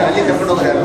ಅಲ್ಲಿ ಕರ್ಕೊಂಡು ಹೋಗೋರು ಯಾರು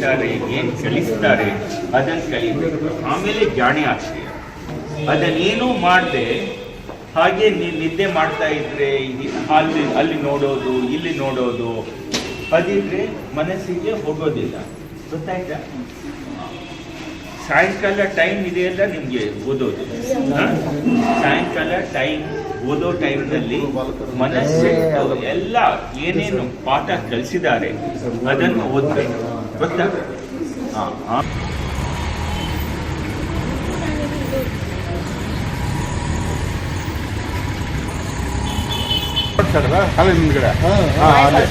ಕರೀತಾರೆ ಏನ್ ಕಲಿಸ್ತಾರೆ ಅದನ್ನ ಕಲಿಬೇಕು. ಆಮೇಲೆ ಜಾಣೆ ಆಗ್ತೀಯ ಅದನ್ನೇನೂ ಮಾಡದೆ, ಹಾಗೆ ನೀ ನಿದ್ದೆ ಮಾಡ್ತಾ ಇದ್ರೆ ಅಲ್ಲಿ ಅಲ್ಲಿ ನೋಡೋದು, ಇಲ್ಲಿ ನೋಡೋದು, ಅದಿದ್ರೆ ಮನಸ್ಸಿಗೆ ಹೋಗೋದಿಲ್ಲ. ಗೊತ್ತಾಯ್ತಾ? ಸಾಯಂಕಾಲ ಟೈಮ್ ಇದೆಯಲ್ಲ ನಿಮ್ಗೆ ಓದೋದು? ಸಾಯಂಕಾಲ ಟೈಮ್ ಓದೋ ಟೈಮ್ನಲ್ಲಿ ಮನಸ್ಸು ಎಲ್ಲ ಏನೇನು ಪಾಠ ಕಲಿಸಿದ್ದಾರೆ, ಅದನ್ನು ಓದ್ಬೇಕು. ಗೊತ್ತಾ ಹಾ ಹಾ ಕಾಲೇಜ್ ಮುಂದ್ಗಡೆ ಹಾಂ ಅಲ್ಲೇ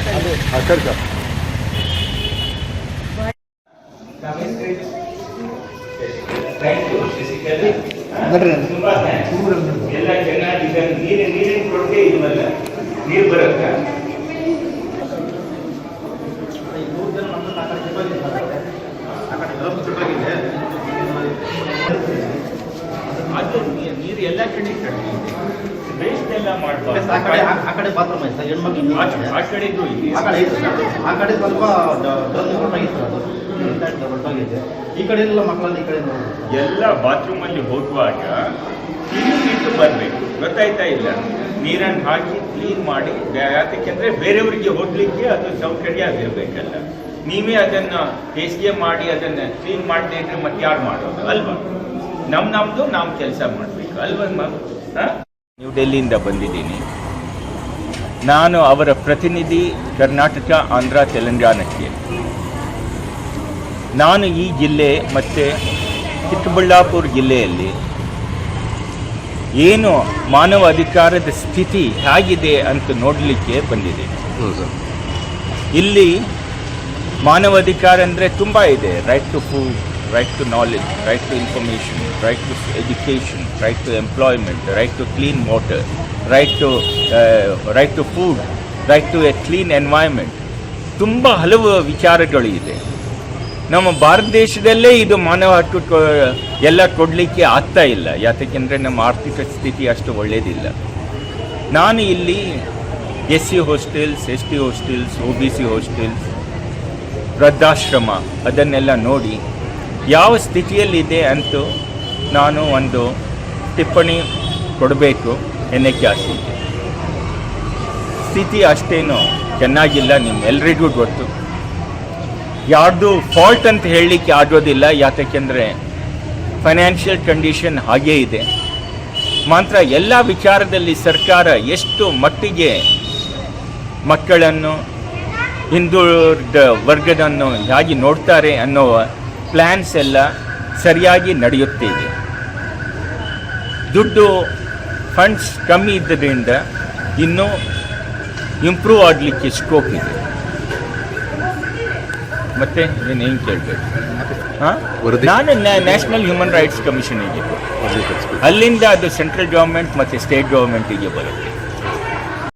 ಹಾಂ ಸರಿ ಸರ್ ತುಂಬಾ ಎಲ್ಲ ಚೆನ್ನಾಗಿದೆ ನೀರು ನೀರಿನ ಕೊರತೆ ಇಲ್ವಲ್ಲ ನೀರು ಬರುತ್ತ ನೀರು ಎಲ್ಲ ಕಡೆ ಕಡಿಮೆ ವೇಸ್ಟ್ ಎಲ್ಲ ಆ ಕಡೆ ಆ ಕಡೆ ಬಾತ್ರೂಮ್ ಐತೆ ಸರ್. ಹೆಣ್ಮಕ್ಳು ಆ ಕಡೆಗೂ ಇದೆ. ಆ ಕಡೆ ಐತೆ ಸರ್. ಆ ಕಡೆ ಸ್ವಲ್ಪ ಹೊರಟಾಗಿತ್ತು ಅದು. ಹೊರಟಾಗಿದೆ ಈ ಕಡೆ ಎಲ್ಲ ಮಕ್ಕಳಲ್ಲಿ ಈ ಕಡೆ ನೋಡ್ಬೋದು. ಎಲ್ಲ ಬಾತ್ರೂಮ್ ಅಲ್ಲಿ ಹೋಗುವಾಗ ಕ್ಲೀನ್ ಇಟ್ಟು ಬರಬೇಕು. ಗೊತ್ತಾಯ್ತಾ ಇಲ್ಲ? ನೀರನ್ನು ಹಾಕಿ ಕ್ಲೀನ್ ಮಾಡಿ ಯಾಕೆಂದ್ರೆ ಬೇರೆಯವರಿಗೆ ಹೋಗ್ಲಿಕ್ಕೆ ಅದು ಸೌಕರ್ಯ ಆಗಿರ್ಬೇಕಲ್ಲ. ನೀವೇ ಅದನ್ನ ಬೇಸಿಗೆ ಮಾಡಿ ಅದನ್ನ ಕ್ಲೀನ್ ಮಾಡದೇ ಇದ್ರೆ ಮತ್ತೆ ಯಾರು ಮಾಡೋದು? ಅಲ್ವಾ? ನಮ್ ನಮ್ದು ನಾವು ಕೆಲಸ ಮಾಡಬೇಕು. ಅಲ್ವಮ್ಮ ನ್ಯೂ ಡೆಲ್ಲಿಯಿಂದ ಬಂದಿದ್ದೀನಿ. ನಾನು ಅವರ ಪ್ರತಿನಿಧಿ ಕರ್ನಾಟಕ ಆಂಧ್ರ ತೆಲಂಗಾಣಕ್ಕೆ. ನಾನು ಈ ಜಿಲ್ಲೆ ಮತ್ತು ಚಿಕ್ಕಬಳ್ಳಾಪುರ ಜಿಲ್ಲೆಯಲ್ಲಿ ಏನು ಮಾನವ ಅಧಿಕಾರದ ಸ್ಥಿತಿ ಹೇಗಿದೆ ಅಂತ ನೋಡಲಿಕ್ಕೆ ಬಂದಿದೆ. ಇಲ್ಲಿ ಮಾನವ ಅಧಿಕಾರ ಅಂದರೆ ತುಂಬ ಇದೆ. Right to food right to knowledge right to right right to education right to employment right to clean right right to right to food, right to a clean environment. ತುಂಬ ಹಲವು ವಿಚಾರಗಳು ಇದೆ. ನಮ್ಮ ಭಾರತ ದೇಶದಲ್ಲೇ ಇದು ಮಾನವ ಹಕ್ಕು ಎಲ್ಲ ಕೊಡಲಿಕ್ಕೆ ಆಗ್ತಾ ಇಲ್ಲ. ಯಾತಕ್ಕೆಂದರೆ ನಮ್ಮ ಆರ್ಥಿಕ ಸ್ಥಿತಿ ಅಷ್ಟು ಒಳ್ಳೆಯದಿಲ್ಲ ನಾನು ಇಲ್ಲಿ S C hostels S T hostels O B C hostels ವೃದ್ಧಾಶ್ರಮ ಅದನ್ನೆಲ್ಲ ನೋಡಿ ಯಾವ ಸ್ಥಿತಿಯಲ್ಲಿದೆ ಅಂತ ನಾನು ಒಂದು ಟಿಪ್ಪಣಿ ಕೊಡಬೇಕು ಎನ್ನಕ್ಕೆ ಆಸೆ ಸ್ಥಿತಿ ಅಷ್ಟೇನು ಚೆನ್ನಾಗಿಲ್ಲ ನಿಮ್ಮೆಲ್ಲರಿಗೂ ಗೊತ್ತು. ಯಾರ್ದು ಫಾಲ್ಟ್ ಅಂತ ಹೇಳಲಿಕ್ಕೆ ಆಗೋದಿಲ್ಲ ಯಾಕೆಂದರೆ ಫೈನಾನ್ಷಿಯಲ್ ಕಂಡೀಷನ್ ಹಾಗೇ ಇದೆ. ಮಾತ್ರ ಎಲ್ಲ ವಿಚಾರದಲ್ಲಿ ಸರ್ಕಾರ ಎಷ್ಟು ಮಟ್ಟಿಗೆ ಮಕ್ಕಳನ್ನು ಹಿಂದುಳಿದ ವರ್ಗದನ್ನು ಹೇಗೆ ನೋಡ್ತಾರೆ ಅನ್ನೋ ಪ್ಲ್ಯಾನ್ಸ್ ಎಲ್ಲ ಸರಿಯಾಗಿ ನಡೆಯುತ್ತಿದೆ. ದುಡ್ಡು ಫಂಡ್ಸ್ ಕಮ್ಮಿ ಇದ್ದರಿಂದ ಇನ್ನೂ ಇಂಪ್ರೂವ್ ಆಗಲಿಕ್ಕೆ ಸ್ಕೋಪ್ ಇದೆ. ಮತ್ತೆ ಏನು ಕೇಳಬೇಕು? ಹಾಂ? ನಾನು ನ್ಯಾಷನಲ್ ಹ್ಯೂಮನ್ ರೈಟ್ಸ್ ಕಮಿಷನಿಗೆ ಅಲ್ಲಿಂದ ಅದು ಸೆಂಟ್ರಲ್ ಗೌರ್ಮೆಂಟ್ ಮತ್ತು ಸ್ಟೇಟ್ ಗೌರ್ಮೆಂಟಿಗೆ ಬರುತ್ತೆ.